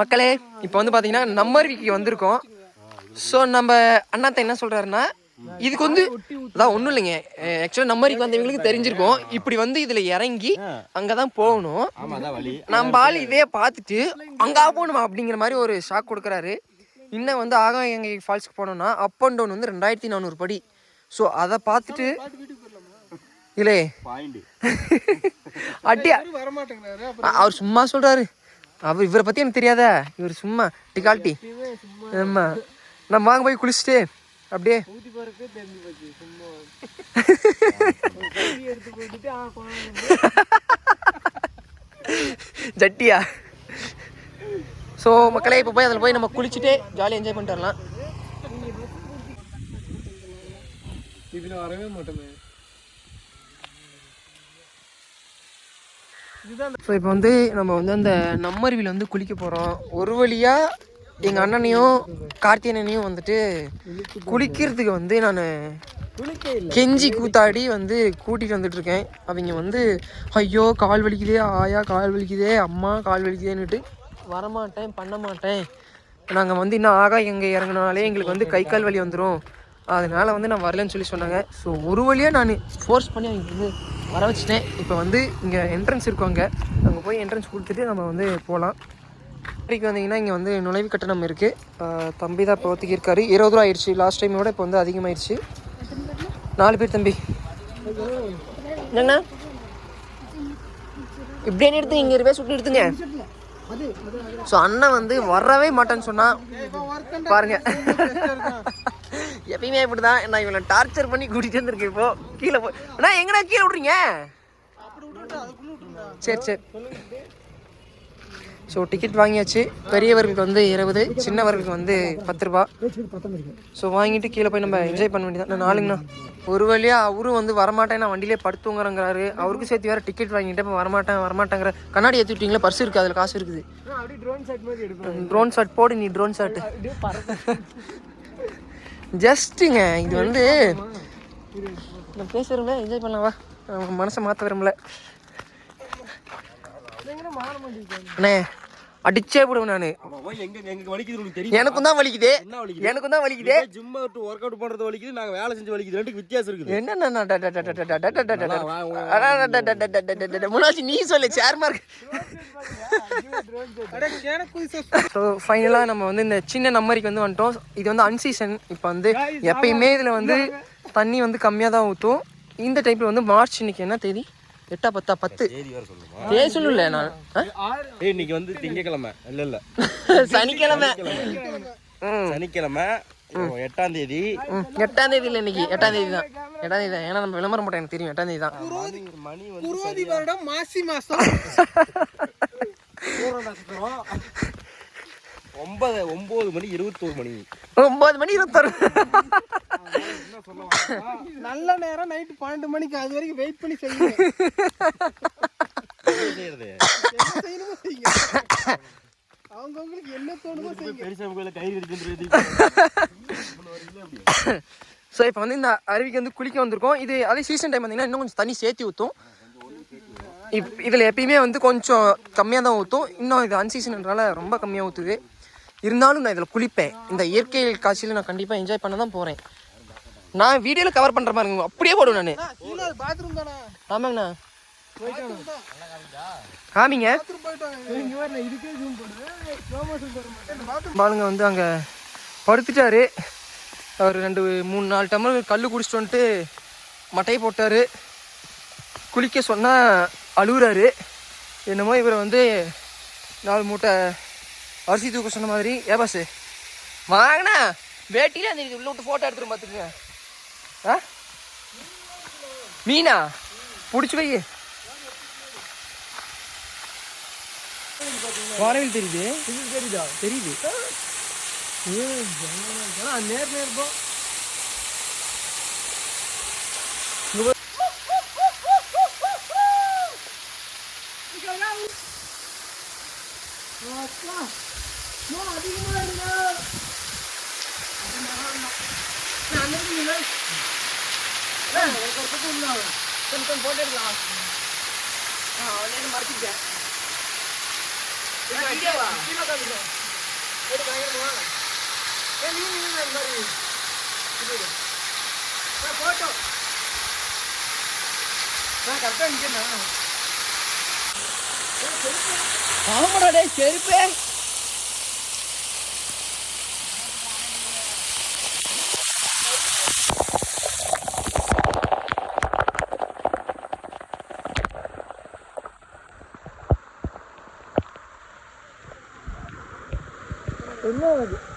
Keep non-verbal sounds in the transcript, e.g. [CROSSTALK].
மக்களே இப்போ வந்து பார்த்தீங்கன்னா நம்மருவிக்கு வந்திருக்கோம். ஸோ நம்ம அண்ணாத்த என்ன சொல்கிறாருன்னா இதுக்கு வந்து அதான் ஒன்றும் இல்லைங்க. ஆக்சுவலாக நம்மருக்கு வந்தவங்களுக்கு தெரிஞ்சிருக்கும். இப்படி வந்து இதில் இறங்கி அங்கே தான் போகணும். நம்ம ஆள் இதே பார்த்துட்டு அங்கே போகணுமா அப்படிங்கிற மாதிரி ஒரு ஷாக் கொடுக்குறாரு. இன்னும் வந்து ஆகாய எங்க ஃபால்ஸ்க்கு போனோம்னா அப் அண்ட் டவுன் வந்து ரெண்டாயிரத்தி நானூறு படி. ஸோ அதை பார்த்துட்டு இல்லே பாயிண்ட் அட்டியா அவர் சும்மா சொல்றாரு. அவர் இவரை பத்தி எனக்கு தெரியாதா. இவர் சும்மா டிகால்ட்டி ஆமா. நம்ம வாங்க போய் குளிச்சுட்டு அப்படியே. [LAUGHS] ஜட்டியா. ஸோ மக்களே இப்போ போய் அதில் போய் நம்ம குளிச்சுட்டு ஜாலியாக என்ஜாய் பண்ணிட்டு வரலாம். இதுல வரவே மாட்டோமே ஸோ இப்போ வந்து நம்ம வந்து அந்த நம்மருவியில் வந்து குளிக்க போகிறோம் ஒரு வழியாக எங்கள் அண்ணனையும் கார்த்தியனையும் வந்துட்டு குளிக்கிறதுக்கு வந்து நான் கெஞ்சி கூத்தாடி வந்து கூட்டிகிட்டு வந்துட்டு இருக்கேன். அவங்க வந்து ஐயோ கால் வலிக்குதே ஆயா கால் வலிக்குதே அம்மா கால் வலிக்குதேன்னுட்டு வரமாட்டேன் பண்ண மாட்டேன் நாங்கள் வந்து இன்னும் ஆகா எங்கே இறங்கினாலே எங்களுக்கு வந்து கை கால் வலி வந்துடும் அதனால வந்து நான் வரலன்னு சொல்லி சொன்னாங்க. ஸோ ஒரு வழியாக நான் ஃபோர்ஸ் பண்ணி அவங்க வந்து வர வச்சுட்டேன். இப்போ வந்து இங்கே என்ட்ரன்ஸ் இருக்கும் அங்கே. அங்கே போய் என்ட்ரன்ஸ் கொடுத்துட்டு நம்ம வந்து போகலாம் இன்றைக்கு வந்தீங்கன்னா இங்கே வந்து நுழைவு கட்டணம் இருக்குது தம்பி தான் இப்போ ஒத்துக்கியிருக்காரு இருபது ரூபா ஆயிடுச்சு. லாஸ்ட் டைமோட இப்போ வந்து அதிகமாயிடுச்சு நாலு பேர் தம்பி. என்னண்ணா? இப்படியே எடுத்து இங்கே இருவே சுட்டு எடுத்துங்க. ஸோ அண்ணன் வந்து வரவே மாட்டேன்னு சொன்னால் பாருங்கள் எப்பயுமே இப்படிதான். நான் இவனை டார்ச்சர் பண்ணி கூட்டிட்டு வந்திருக்கேன் இப்போ. கீழே போய் அண்ணா எங்கடா கீழே விட்றீங்க? சரி சரி. ஸோ டிக்கெட் வாங்கியாச்சு. பெரியவர்களுக்கு வந்து இருபது சின்னவர்களுக்கு வந்து பத்து ரூபா. ஸோ வாங்கிட்டு கீழே போய் நம்ம என்ஜாய் பண்ண வேண்டியதான் நான் நாளுங்கண்ணா ஒரு வழியா அவரும் வந்து வரமாட்டேன் நான் வண்டியிலே படுத்துங்கிறங்கிறாரு. அவருக்கும் சேர்த்து வேற டிக்கெட் வாங்கிட்டு இப்போ வரமாட்டேன் வரமாட்டேங்கிற கண்ணாடி ஏற்றி விட்டீங்களா? பர்ஸ் இருக்குது அதில் காசு இருக்குது. ட்ரோன் ஷாட் போடு நீ ட்ரோன் ஷாட் அப்படியே பறக்க ஜஸ்ட்டுங்க இது வந்து நான் பேசுகிறேன்ல என்ஜாய் பண்ணலாம் வா. அவன் மனசை மாற்ற விரும்பல. அண்ணே அடிச்சே விடுவேன் நான் எனக்கும் தான் வலிக்குது என்ன வலிக்குது எனக்கும் தான் வலிக்குது ஜிம் ஒர்க் அவுட் பண்றது வலிக்குது நாங்க வேலை செஞ்சு வலிக்குது ரெண்டுக்கு வித்தியாசம் இருக்குது என்னென்ன முன்னாடி நீ சொல்லு இருக்கு எனக்கு ஸோ ஃபைனலாக நம்ம வந்து இந்த சின்ன நம்பருக்கு வந்து வந்துட்டோம் இது வந்து அன்சீசன் இப்போ வந்து எப்பயுமே இதில் வந்து தண்ணி வந்து கம்மியாக தான் ஊற்றும் இந்த டைப்பில் வந்து மார்ச் இன்னைக்கு என்ன தேதி எட்டா பத்தா பத்து. தேதி வேற சொல்லுமா? தேதி சொல்லல நான். இன்னைக்கு வந்து திங்கக்கிழமை. இல்ல இல்ல. [LAUGHS] சனிக்கிழமை. ம். சனிக்கிழமை. எட்டாம் தேதி. ம் எட்டாம் தேதி இல்லை இன்னைக்கு. எட்டாம் தேதி தான். எட்டாம் தேதி தான். ஏன்னா நம்ம விளம்பரம் போட்டோம் எனக்கு தெரியும். எட்டாம் தேதி தான். மணி வந்து குருவாதி வருடம் மாசி மாசம். ஒன்பது ஒன்பது மணி இருபத்தோரு மணி. ஒன்பது மணி இருபத்தாறு நல்ல நேரம் நைட்டு பன்னெண்டு மணிக்கு அது வரைக்கும் வெயிட் பண்ணி செய்யுங்க. அவங்கவுங்களுக்கு என்ன தோணுமோ செய்யுங்க. ஸோ இப்போ வந்து இந்த அருவிக்கு வந்து குளிக்க வந்திருக்கோம். இது அதே சீசன் டைம் பார்த்தீங்கன்னா இன்னும் கொஞ்சம் தண்ணி சேர்த்து ஊற்றும் இப் இதில் எப்பயுமே வந்து கொஞ்சம் கம்மியாக தான் ஊற்றும் இன்னும் இது அன்சீசன்ன்றனால ரொம்ப கம்மியாக ஊற்றுது இருந்தாலும் நான் இதில் குளிப்பேன். இந்த இயற்கை காட்சியில் நான் கண்டிப்பாக என்ஜாய் பண்ண தான் போகிறேன் நான் வீடியோவில் கவர் பண்ணுற மாதிரி. அப்படியே போடுவேன் நான். பாத்ரூம் தானே? ஆமாங்கண்ணா. காமிங்க. பாலுங்க வந்து அங்கே படுத்துட்டாரு. அவர் ரெண்டு மூணு நாலு டம்ளர் கல் குடிச்சிட்டு வந்துட்டு மட்டையை போட்டார். குளிக்க சொன்னால் அழுகுறாரு. என்னமோ இவரை வந்து நாலு மூட்டை அரிசி தூக்க சொன்ன மாதிரி. ஏ பாஸ் வாங்கண்ணா. வேட்டியில் அந்த உள்ள விட்டு ஃபோட்டோ எடுத்துரும் பார்த்துக்குங்க ஆ? மீனா? பிடிச்சி வை. வானவில் தெரியுது. தெரியுதா? தெரியுது. நேர் நேர் போ. கொஞ்சம் போட்டு எடுக்கலாம் மறைச்சிட்டேன் போட்டோ கரெக்டாக நிற்கிறேன் ஆமாடா டே செருப்பே. 嗯，那个。